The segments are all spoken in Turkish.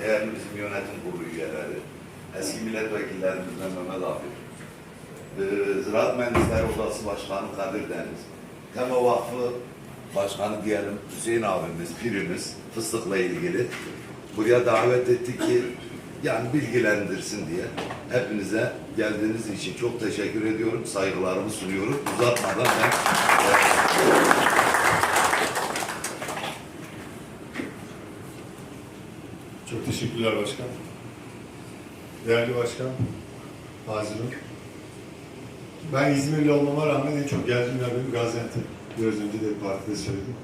değerli bizim yönetim kurulu üyeleri, eski milletvekillerimizden Mehmet abi, e, Ziraat Mühendisleri Odası Başkanı Kadir Deniz, Tema Vakfı Başkanı diyelim Hüseyin abimiz, pirimiz fıstıkla ilgili buraya davet ettik ki yani bilgilendirsin diye. Hepinize geldiğiniz için çok teşekkür ediyorum. Saygılarımı sunuyorum. Uzatmadan ben Çok teşekkürler başkan. Değerli başkan, Hazırım. Ben İzmirli olmama rağmen en çok geldiğim yer benim Gaziantep. Biraz önce de partide söyledim.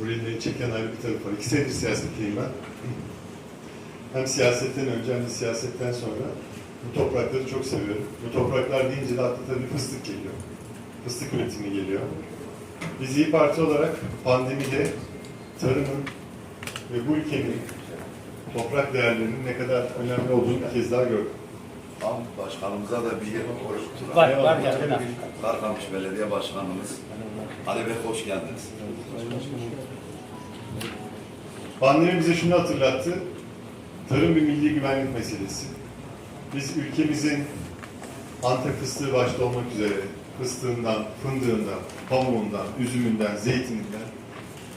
Burayı beni çeken ayrı bir taraf var. İki senedir siyasetteyim ben. Hem siyasetten önce hem de siyasetten sonra bu toprakları çok seviyorum. Bu topraklar deyince de akla tabii fıstık geliyor. Fıstık üretimi geliyor. Biz İyi Parti olarak pandemide tarımın ve bu ülkenin toprak değerlerinin ne kadar önemli olduğunu bir kez daha gördüm. tam başkanımıza da bir koştur. Var, var geldi de. Karkamış Belediye Başkanımız Ali Bey hoş geldiniz. Pandemi bize şunu hatırlattı. Tarım bir milli güvenlik meselesi. Biz ülkemizin Antep fıstığı başta olmak üzere fıstığından, fındığından, pamuğundan, üzümünden, zeytininden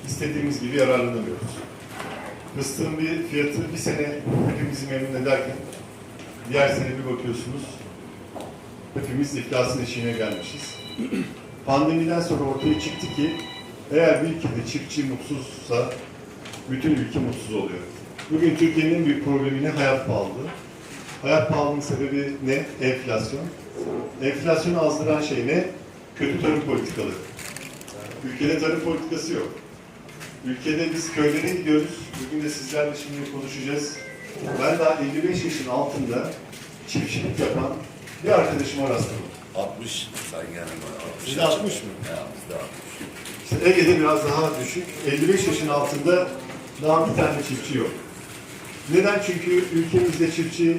istediğimiz gibi yararlanamıyoruz. Fıstığın bir fiyatı bir sene hepimizi memnun ederken diğer sene bir bakıyorsunuz hepimiz iflasın eşiğine gelmişiz. Pandemiden sonra ortaya çıktı ki eğer bir ülkede çiftçi mutsuzsa bütün ülke mutsuz oluyor. Bugün Türkiye'nin en büyük problemi ne? Hayat pahalılığı. Hayat pahalılığının sebebi ne? Enflasyon. Enflasyonu azdıran şey ne? Kötü tarım politikaları. Ülkede tarım politikası yok. Ülkede biz köylere gidiyoruz. Bugün de sizlerle şimdi konuşacağız. Ben daha 55 yaşın altında çiftçilik yapan bir arkadaşıma rastladım. 60 sen gene 60. Bizde 60 mı? Ya bizde 60. İşte Ege'de biraz daha düşük. 55 yaşın altında daha bir tane çiftçi yok. Neden? Çünkü ülkemizde çiftçi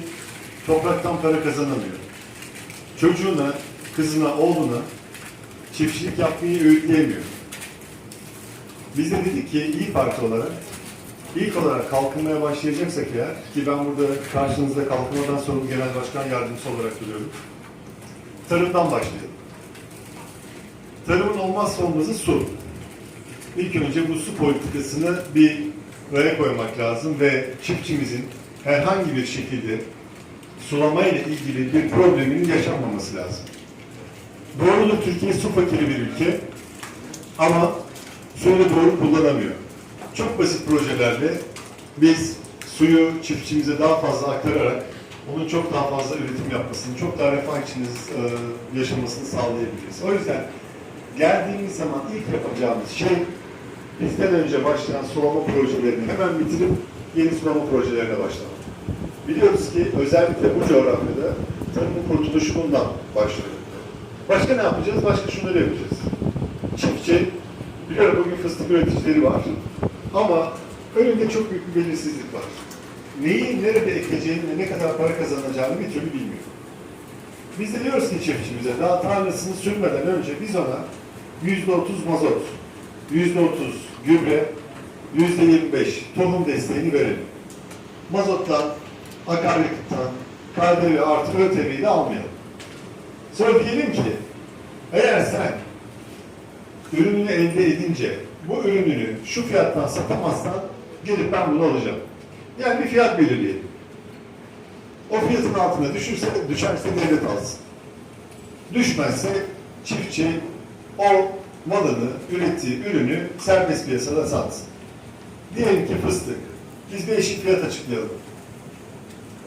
topraktan para kazanamıyor. Çocuğuna, kızına, oğluna çiftçilik yapmayı öğütleyemiyor. Biz de dedik ki iyi Parti olarak ilk olarak kalkınmaya başlayacaksak eğer ki ben burada karşınızda kalkınmadan sorumlu genel başkan yardımcısı olarak duruyorum. Tarımdan başlayalım. Tarımın olmazsa olmazı su. İlk önce bu su politikasını bir raya koymak lazım ve çiftçimizin herhangi bir şekilde sulama ile ilgili bir probleminin yaşanmaması lazım. Doğrudur Türkiye su fakiri bir ülke ama suyu doğru kullanamıyor. Çok basit projelerle biz suyu çiftçimize daha fazla aktararak onun çok daha fazla üretim yapmasını, çok daha refah içinde e, yaşamasını sağlayabiliriz. O yüzden geldiğimiz zaman ilk yapacağımız şey bizden önce başlayan sulama projelerini hemen bitirip yeni sulama projelerine başlamak. Biliyoruz ki özellikle bu coğrafyada tarımın kurtuluşu bundan başlıyor. Başka ne yapacağız? Başka şunları yapacağız. Çiftçi, biliyorum bugün fıstık üreticileri var ama önünde çok büyük bir belirsizlik var. Neyi nerede ekeceğini ve ne kadar para kazanacağını bir türlü bilmiyor. Biz de diyoruz ki çiftçimize daha tarlasını sürmeden önce biz ona yüzde otuz mazot, yüzde otuz gübre, yüzde yirmi beş tohum desteğini verelim. Mazottan, akaryakıttan, KDV artı ÖTV'yi de almayalım. Sonra diyelim ki eğer sen ürününü elde edince bu ürününü şu fiyattan satamazsan gelip ben bunu alacağım. Yani bir fiyat belirleyelim. O fiyatın altına düşürse, düşerse devlet alsın. Düşmezse çiftçi o malını, ürettiği ürünü serbest piyasada satsın. Diyelim ki fıstık. Biz bir eşit fiyat açıklayalım.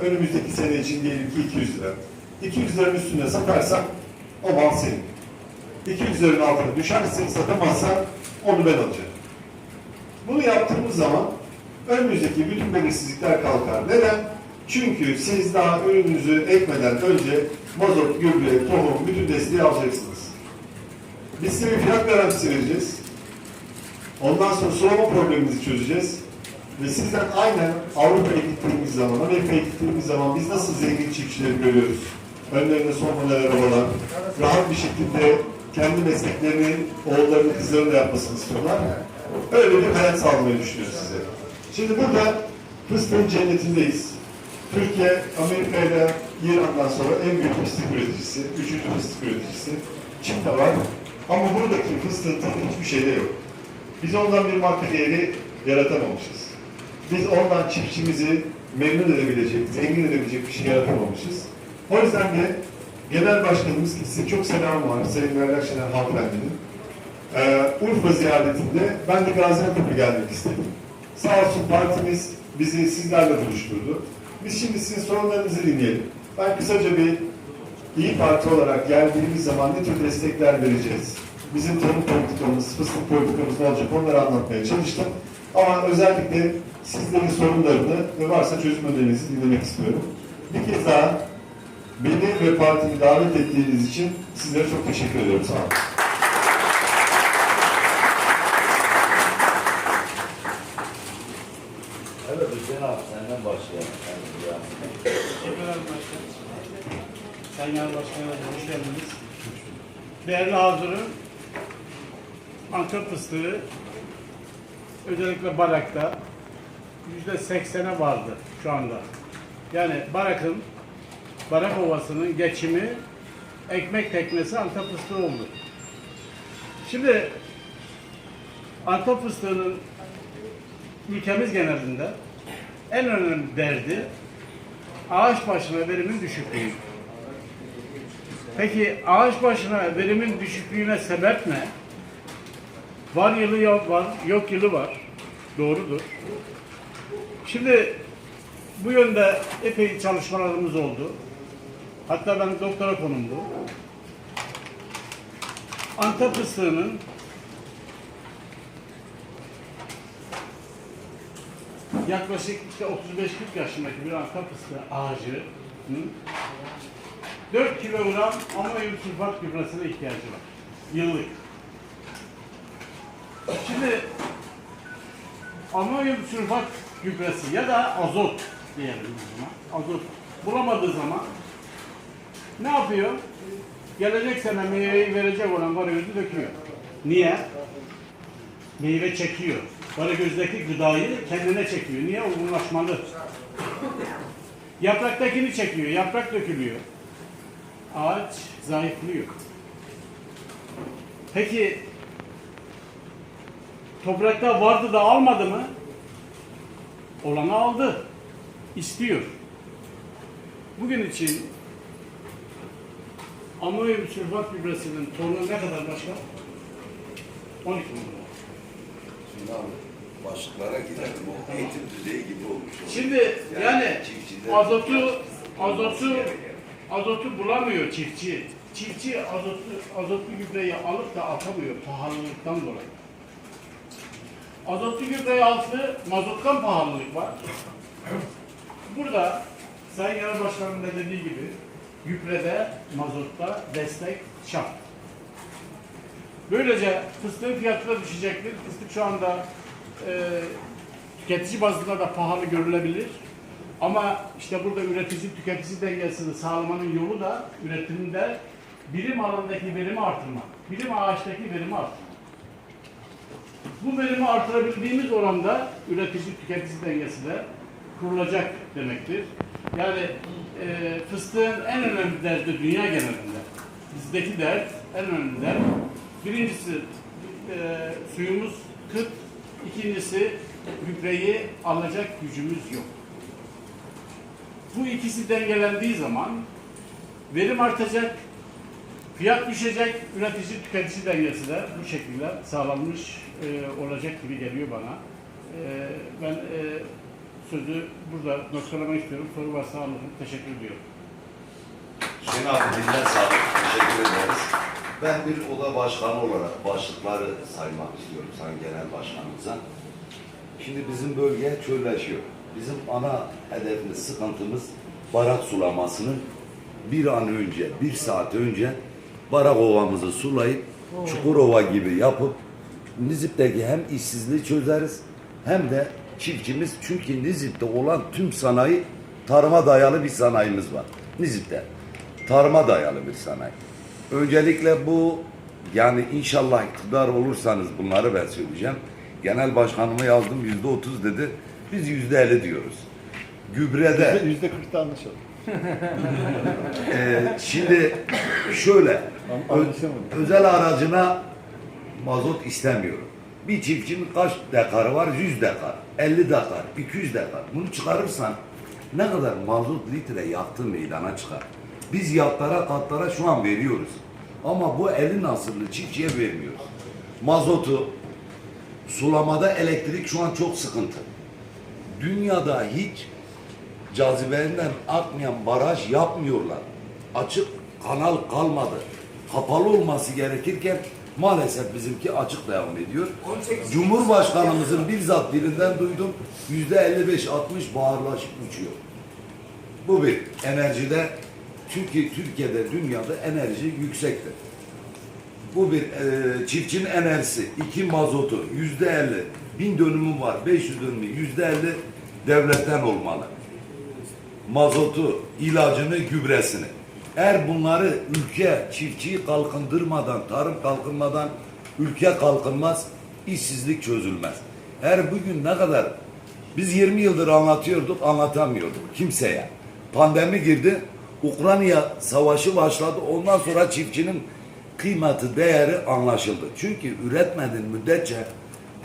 Önümüzdeki sene için diyelim ki 200 lira. 200 liranın üstünde satarsan o mal senin. 200 liranın altına düşerse satamazsan onu ben alacağım. Bunu yaptığımız zaman önümüzdeki bütün belirsizlikler kalkar. Neden? Çünkü siz daha ürününüzü ekmeden önce mazot, gübre, tohum, bütün desteği alacaksınız. Biz size bir fiyat garantisi vereceğiz. Ondan sonra sulama problemimizi çözeceğiz. Ve sizden aynen Avrupa'ya gittiğimiz zaman, Amerika'ya gittiğimiz zaman biz nasıl zengin çiftçileri görüyoruz. Önlerinde son arabalar, rahat bir şekilde kendi mesleklerini, oğullarını, kızlarını da yapmasını istiyorlar. Öyle bir hayat sağlamayı düşünüyoruz size. Şimdi burada Fıstığın cennetindeyiz. Türkiye, Amerika ile İran'dan sonra en büyük fıstık üreticisi, üçüncü fıstık üreticisi. Çin'de var. Ama buradaki fıstığın hiçbir şeyde yok. Biz ondan bir marka değeri yaratamamışız. Biz ondan çiftçimizi memnun edebilecek, zengin edebilecek bir şey yaratamamışız. O yüzden de Genel Başkanımız ki size çok selam var Sayın Meral Akşener hanımefendinin. Ee, Urfa ziyaretinde ben de Gaziantep'e gelmek istedim. Sağ olsun partimiz bizi sizlerle buluşturdu. Biz şimdi sizin sorunlarınızı dinleyelim. Ben kısaca bir İyi Parti olarak geldiğimiz zaman ne tür destekler vereceğiz? Bizim tarım politikamız, fıstık politikamız ne olacak onları anlatmaya çalıştım. Ama özellikle sizlerin sorunlarını ve varsa çözüm önerinizi dinlemek istiyorum. Bir kez daha beni ve partimi davet ettiğiniz için sizlere çok teşekkür ediyorum. Sağ olun. Evet Hüseyin abi senden başlayalım. Teşekkürler başkanım. Sayın Başkanım, hoş geldiniz. Değerli hazırım, Antep fıstığı özellikle Barak'ta yüzde seksene vardı şu anda. Yani Barak'ın, Barak Ovası'nın geçimi ekmek teknesi Antep fıstığı oldu. Şimdi Antep fıstığının ülkemiz genelinde en önemli derdi ağaç başına verimin düşüklüğü. Peki ağaç başına verimin düşüklüğüne sebep ne? Var yılı yok var, yok yılı var. Doğrudur. Şimdi bu yönde epey çalışmalarımız oldu. Hatta benim doktora konum bu. Antep fıstığının yaklaşık işte 35-40 yaşındaki bir Antep fıstığı ağacının 4 kilogram amonyum sülfat gübresine ihtiyacı var. Yıllık. Şimdi amonyum sülfat gübresi ya da azot diyelim o zaman. Azot bulamadığı zaman ne yapıyor? Gelecek sene meyveyi verecek olan varyozu döküyor. Niye? Meyve çekiyor. Varagözdeki gıdayı kendine çekiyor. Niye? Olgunlaşmalı. Yapraktakini çekiyor. Yaprak dökülüyor. Ağaç zayıflıyor. Peki toprakta vardı da almadı mı? Olanı aldı. İstiyor. Bugün için amonyum sülfat gübresinin tonu ne kadar başka? 12 numara. Şimdi abi başlıklara gidelim. O eğitim düzeyi gibi olmuş. Şimdi yani çiftçiler- azotu azotu azotu bulamıyor çiftçi. Çiftçi azotu azotlu gübreyi alıp da atamıyor pahalılıktan dolayı. Azotlu gübreyi altı mazottan pahalılık var. Burada Sayın Genel Başkanım da dediği gibi gübrede, mazotta destek şart. Böylece fıstığın fiyatı da düşecektir. Fıstık şu anda e, tüketici bazında da pahalı görülebilir. Ama işte burada üretici tüketici dengesini sağlamanın yolu da üretimde birim alandaki verimi artırmak. Birim ağaçtaki verimi artırmak. Bu verimi artırabildiğimiz oranda üretici tüketici dengesi de kurulacak demektir. Yani e, fıstığın en önemli derdi dünya genelinde. Bizdeki dert, en önemli dert. Birincisi e, suyumuz kıt, ikincisi gübreyi alacak gücümüz yok. Bu ikisi dengelendiği zaman verim artacak, fiyat düşecek, üretici tüketici dengesi de bu şekilde sağlanmış e, olacak gibi geliyor bana. E, ben e, sözü burada noktalamak istiyorum. Soru varsa alırım. Teşekkür ediyorum. Hüseyin abi diline sağlık. Teşekkür ederiz. Ben bir oda başkanı olarak başlıkları saymak istiyorum Sayın Genel Başkanımıza. Şimdi bizim bölge çölleşiyor. Bizim ana hedefimiz, sıkıntımız barak sulamasının bir an önce, bir saat önce barak ovamızı sulayıp Çukurova gibi yapıp Nizip'teki hem işsizliği çözeriz hem de çiftçimiz çünkü Nizip'te olan tüm sanayi tarıma dayalı bir sanayimiz var. Nizip'te tarıma dayalı bir sanayi. Öncelikle bu yani inşallah iktidar olursanız bunları ben söyleyeceğim. Genel başkanıma yazdım yüzde otuz dedi. Biz yüzde elli diyoruz. Gübrede Yüzde kırkta anlaşalım. Ee, şimdi şöyle, ö- özel aracına mazot istemiyorum. Bir çiftçinin kaç dekarı var? 100 dekar, 50 dekar, 200 dekar. Bunu çıkarırsan ne kadar mazot litre yaktığın meydana çıkar. Biz yatlara katlara şu an veriyoruz. Ama bu elin asırlı çiftçiye vermiyoruz. Mazotu, sulamada elektrik şu an çok sıkıntı. Dünyada hiç cazibelinden akmayan baraj yapmıyorlar. Açık kanal kalmadı. Kapalı olması gerekirken maalesef bizimki açık devam ediyor. Cumhurbaşkanımızın bizzat dilinden duydum. Yüzde 55-60 bağırlaşıp uçuyor. Bu bir. Enerjide çünkü Türkiye'de dünyada enerji yüksektir. Bu bir e, çiftçinin enerjisi. iki mazotu yüzde elli. Bin dönümü var. 500 dönümü yüzde elli devletten olmalı. Mazotu, ilacını, gübresini. Eğer bunları ülke çiftçiyi kalkındırmadan, tarım kalkınmadan ülke kalkınmaz, işsizlik çözülmez. Eğer bugün ne kadar biz 20 yıldır anlatıyorduk, anlatamıyorduk kimseye. Pandemi girdi, Ukrayna savaşı başladı. Ondan sonra çiftçinin kıymeti, değeri anlaşıldı. Çünkü üretmediğin müddetçe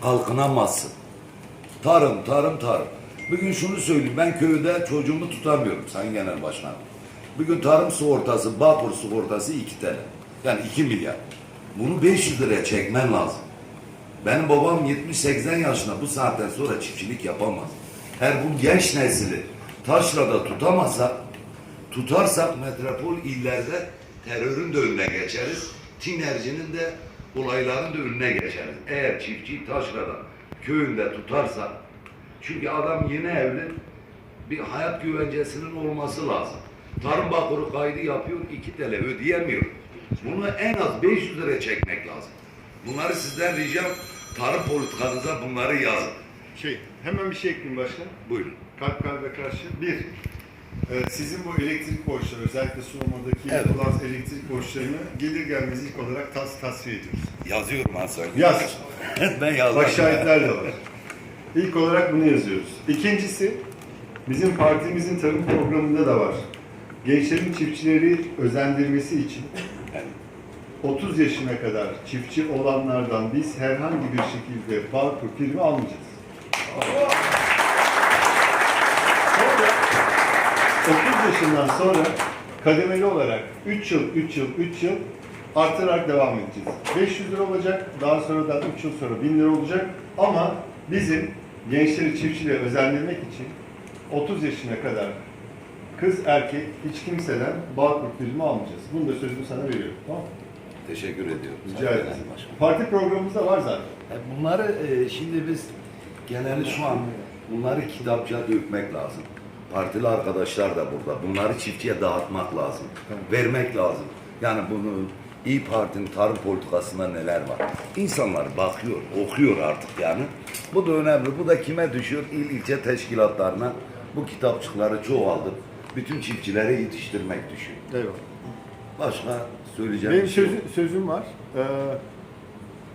kalkınamazsın. Tarım, tarım, tarım. Bugün şunu söyleyeyim, ben köyde çocuğumu tutamıyorum Sayın Genel Başkanım. Bugün tarım sigortası, Bağkur sigortası 2 TL. Yani 2 milyar. Bunu 500 liraya çekmen lazım. Benim babam 70-80 yaşında bu saatten sonra çiftçilik yapamaz. Eğer bu genç nesili taşrada tutamazsak, tutarsak metropol illerde terörün de önüne geçeriz. Tinercinin de olayların da önüne geçeriz. Eğer çiftçi taşrada köyünde tutarsak, çünkü adam yeni evli, bir hayat güvencesinin olması lazım. Tarım bakuru kaydı yapıyor, 2 TL ödeyemiyor. Bunu en az 500 liraya çekmek lazım. Bunları sizden ricam tarım politikanıza bunları yazın. Şey, hemen bir şey ekleyeyim başkan. Buyurun. Kalp kalbe karşı. Bir, e, sizin bu elektrik borçları, özellikle sulamadaki Evet. olan elektrik borçlarını gelir gelmez ilk olarak tas tasfiye ediyoruz. Yazıyorum sana. Yaz. ben yazdım. Bak şahitler de var. İlk olarak bunu yazıyoruz. İkincisi, bizim partimizin tarım programında da var. Gençlerin çiftçileri özendirmesi için 30 yaşına kadar çiftçi olanlardan biz herhangi bir şekilde Bağkur primi almayacağız. Sonra 30 yaşından sonra kademeli olarak 3 yıl, 3 yıl, 3 yıl artarak devam edeceğiz. 500 lira olacak, daha sonradan 3 yıl sonra 1000 lira olacak ama bizim gençleri çiftçiliğe özendirmek için 30 yaşına kadar kız erkek hiç kimseden Bağkur primi almayacağız. Bunu da sözümü sana veriyorum. Tamam mı? Teşekkür ediyorum. Rica ederim. Parti programımızda var zaten. E, Bunları e, şimdi biz genelde şu an bunları kitapçıya dökmek lazım. Partili arkadaşlar da burada. Bunları çiftçiye dağıtmak lazım. Vermek lazım. Yani bunu İyi Parti'nin tarım politikasında neler var? İnsanlar bakıyor, okuyor artık yani. Bu da önemli. Bu da kime düşüyor? İl ilçe teşkilatlarına bu kitapçıkları çoğaltıp bütün çiftçilere yetiştirmek düşüyor. Eyvallah. Başka söyleyeceğim Benim bir şey yok. sözü- sözüm var. Ee,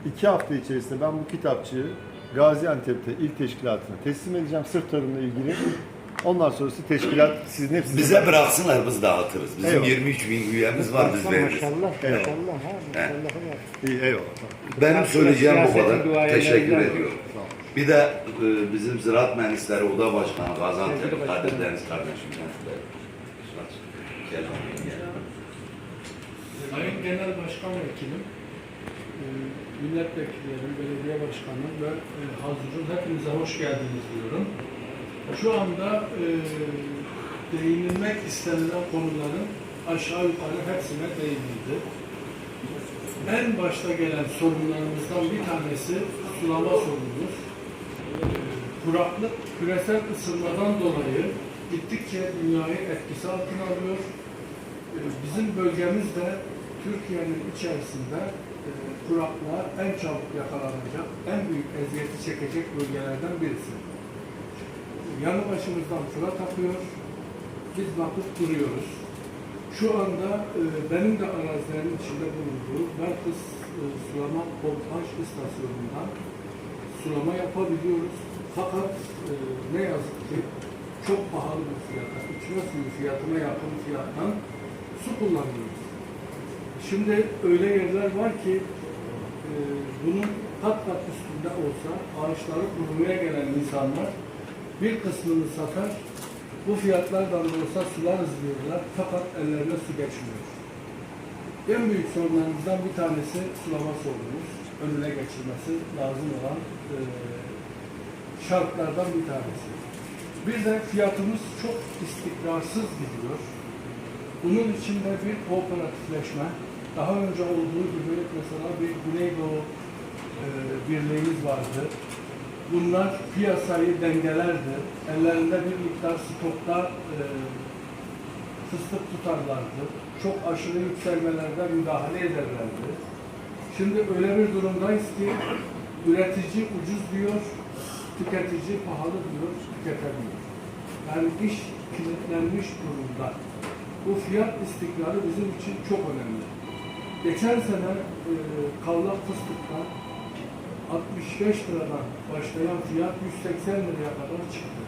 iki hafta içerisinde ben bu kitapçığı Gaziantep'te il teşkilatına teslim edeceğim. Sırf tarımla ilgili. Ondan sonrası teşkilat sizin hepsiniz. Bize bıraksınlar biz dağıtırız. Bizim Eyvallah. 23 bin üyemiz var biz veririz. Maşallah, Evet. maşallah ha, maşallah. İyi, eyvallah. Benim söyleyeceğim bu kadar. Teşekkür ediyorum. Bir de e, bizim Ziraat Mühendisleri Oda Başkanı Gaziantep Kadir Deniz kardeşimden. Sayın Genel Başkan Vekilim, e, milletvekillerim, belediye başkanım ve e, hazırın hepinize hoş geldiniz diyorum. Şu anda e, değinilmek istenilen konuların aşağı yukarı hepsine değinildi. En başta gelen sorunlarımızdan bir tanesi sulama sorunumuz. E, Kuraklık küresel ısınmadan dolayı gittikçe dünyayı etkisi altına alıyor. Ee, Bizim bölgemizde Türkiye'nin içerisinde e, kuraklığa en çabuk yakalanacak, en büyük eziyeti çekecek bölgelerden birisi. Yanı başımızdan fırat akıyor, biz bakıp duruyoruz. Şu anda e, benim de arazilerin içinde bulunduğu Belkıs e, Sulama Pompaj İstasyonu'ndan sulama yapabiliyoruz. Fakat e, ne yazık ki çok pahalı bir fiyata, içme suyu fiyatına yakın fiyattan su kullanıyoruz. Şimdi öyle yerler var ki e, bunun kat kat üstünde olsa ağaçları kurumaya gelen insanlar bir kısmını satar, bu fiyatlardan da olsa sularız diyorlar fakat ellerine su geçmiyor. En büyük sorunlarımızdan bir tanesi sulama sorunumuz. Önüne geçilmesi lazım olan e, şartlardan bir tanesi. Bir de fiyatımız çok istikrarsız gidiyor. Bunun içinde bir kooperatifleşme, daha önce olduğu gibi mesela bir Güneydoğu e, birliğimiz vardı. Bunlar piyasayı dengelerdi. Ellerinde bir miktar stokta e, fıstık tutarlardı. Çok aşırı yükselmelerde müdahale ederlerdi. Şimdi öyle bir durumdayız ki üretici ucuz diyor, tüketici pahalı diyor, tüketemiyor. Yani iş kilitlenmiş durumda. Bu fiyat istikrarı bizim için çok önemli. Geçen sene e, kavlak fıstıkta 65 liradan başlayan fiyat 180 liraya kadar çıktı.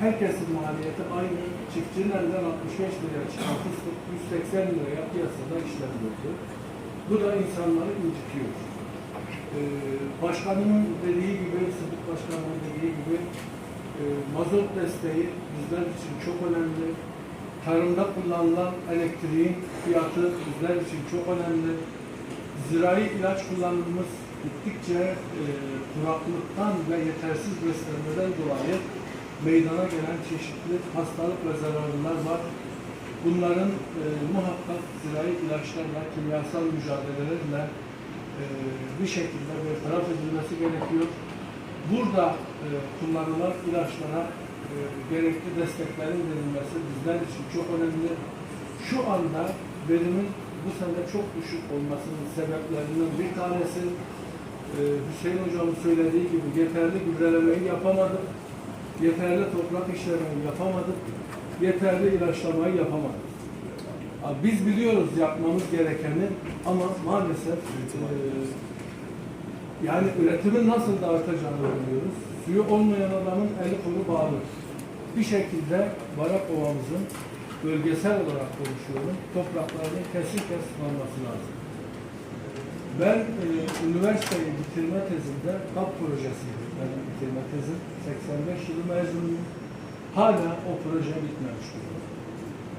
Herkesin maliyeti aynı. Çiftçinin elinden 65 liraya çıkan fıstık 180 liraya piyasada işlem gördü. Bu da insanları incitiyor. Ee, başkanımın dediği gibi, Sıdık Başkanımın dediği gibi e, mazot desteği bizler için çok önemli. Tarımda kullanılan elektriğin fiyatı bizler için çok önemli. Zirai ilaç kullanımımız gittikçe e, kuraklıktan ve yetersiz beslenmeden dolayı meydana gelen çeşitli hastalık ve zararlar var. Bunların e, muhakkak zirai ilaçlarla, kimyasal mücadelelerle bir şekilde bertaraf edilmesi gerekiyor. Burada e, kullanılan ilaçlara e, gerekli desteklerin verilmesi bizler için çok önemli. Şu anda verimin bu sene çok düşük olmasının sebeplerinden bir tanesi e, Hüseyin Hocam'ın söylediği gibi yeterli gübrelemeyi yapamadık, yeterli toprak işlemeyi yapamadık, yeterli ilaçlamayı yapamadık. Biz biliyoruz yapmamız gerekeni ama maalesef e, yani üretimin nasıl da artacağını biliyoruz. Suyu olmayan adamın eli kolu bağlı. Bir şekilde Barak Ovamızın bölgesel olarak konuşuyorum. Topraklarının kesinlikle sulanması lazım. Ben e, üniversiteyi bitirme tezimde KAP projesiydi. Benim bitirme tezim 85 yılı mezunuyum. Hala o proje bitmemiş durumda.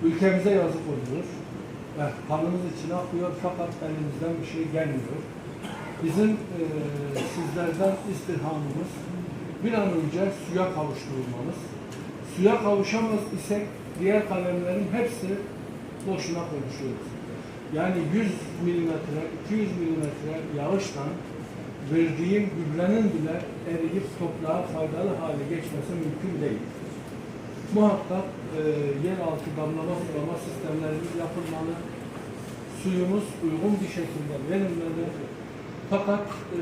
Ülkemize yazık oluyor. ve kanımız içine akıyor fakat elimizden bir şey gelmiyor. Bizim e, sizlerden istirhamımız bir an önce suya kavuşturulmamız. Suya kavuşamaz isek diğer kalemlerin hepsi boşuna konuşuyoruz. Yani 100 milimetre, 200 milimetre yağıştan verdiğim gübrenin bile eriyip toprağa faydalı hale geçmesi mümkün değil. Muhakkak e, yeraltı damlama sulama sistemlerimiz yapılmalı. Suyumuz uygun bir şekilde verilmeli. Fakat e,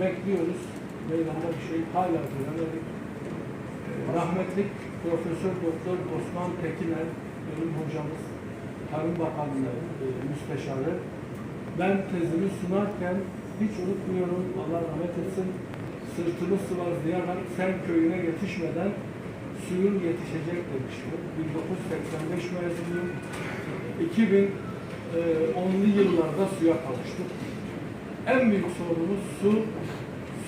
bekliyoruz. Meydanda bir şey hala göremedik. Rahmetlik Profesör Doktor Osman Tekiner, benim hocamız, Tarım Bakanlığı e, Müsteşarı. Ben tezimi sunarken hiç unutmuyorum, Allah rahmet etsin, sırtımı sıvazlayarak sen köyüne yetişmeden suyun yetişecek demişti. 1985 mezunuyum. 2010'lu yıllarda suya kavuştuk. En büyük sorunumuz su.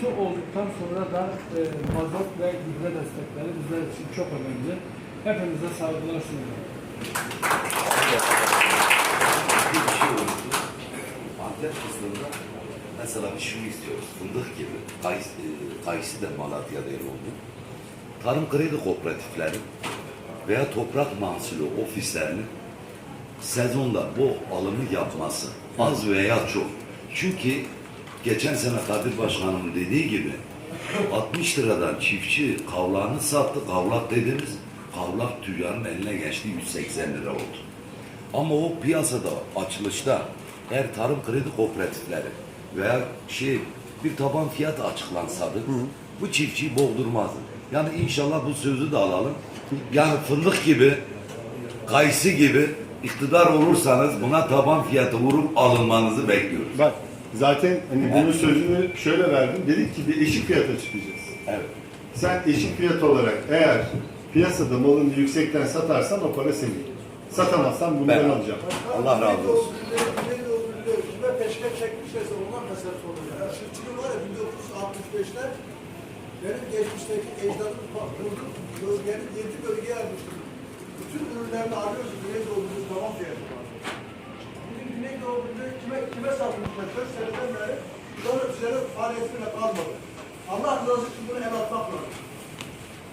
Su olduktan sonra da e, mazot ve gübre destekleri bizler için çok önemli. Hepinize saygılar sunuyorum. Bir şey oldu. Antep fıstığında mesela biz şunu istiyoruz. Fındık gibi. Kayısı, e, kayısı da Malatya'da yer oldu. Tarım kredi kooperatifleri veya toprak mahsulü ofislerinin sezonda bu alımı yapması az veya çok. Çünkü geçen sene Kadir Başkanımın dediği gibi 60 liradan çiftçi kavlağını sattı. Kavlak dediğimiz kavlak tüccarın eline geçti 180 lira oldu. Ama o piyasada açılışta eğer tarım kredi kooperatifleri veya şey bir taban fiyat açıklansadı bu çiftçiyi boğdurmazdı. Yani inşallah bu sözü de alalım. Yani fındık gibi, kayısı gibi iktidar olursanız buna taban fiyatı vurup alınmanızı bekliyoruz. Bak zaten hani bunun sözünü şöyle verdim. Dedik ki bir eşik fiyata çıkacağız. Evet. Sen eşit fiyat olarak eğer piyasada malını yüksekten satarsan o para senin. Satamazsan bunu ben, Ben- alacağım. Allah razı olsun. Peşkeş çekmişlerse onlar meselesi oluyor. Yani çiftçilik var ya 1965'te benim geçmişteki ecdadım kurdu. Bölgenin yedi bölgeye almıştım. Bütün ürünlerini alıyoruz. Güneydoğu'nun tamam var. Bugün Güneydoğu'nun kime, kime satmışlar? 4 seneden beri sonra üzerine faaliyetiyle kalmadı. Allah rızası için bunu el atmak lazım.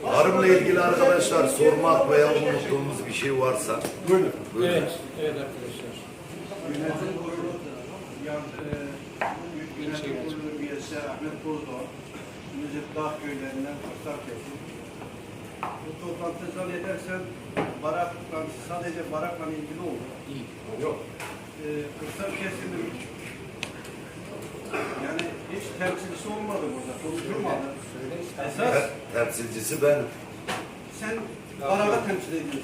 Tarımla ilgili arkadaşlar sormak veya unuttuğumuz bir şey varsa Buyurun. buyurun. Evet, evet arkadaşlar. Yönetim kurulu yan, e, yönetim kurulu üyesi Ahmet Bozdoğan, Müzik Dağ köylerinden Kırsal Kesim. Bu toplantı zannedersem barak toplantısı sadece barakla ilgili oldu. Yok. E, Kırsal Kesim'in yani hiç temsilcisi olmadı burada, konuşulmadı. Esas Temsilcisi benim. sen baraka temsil ediyorsun.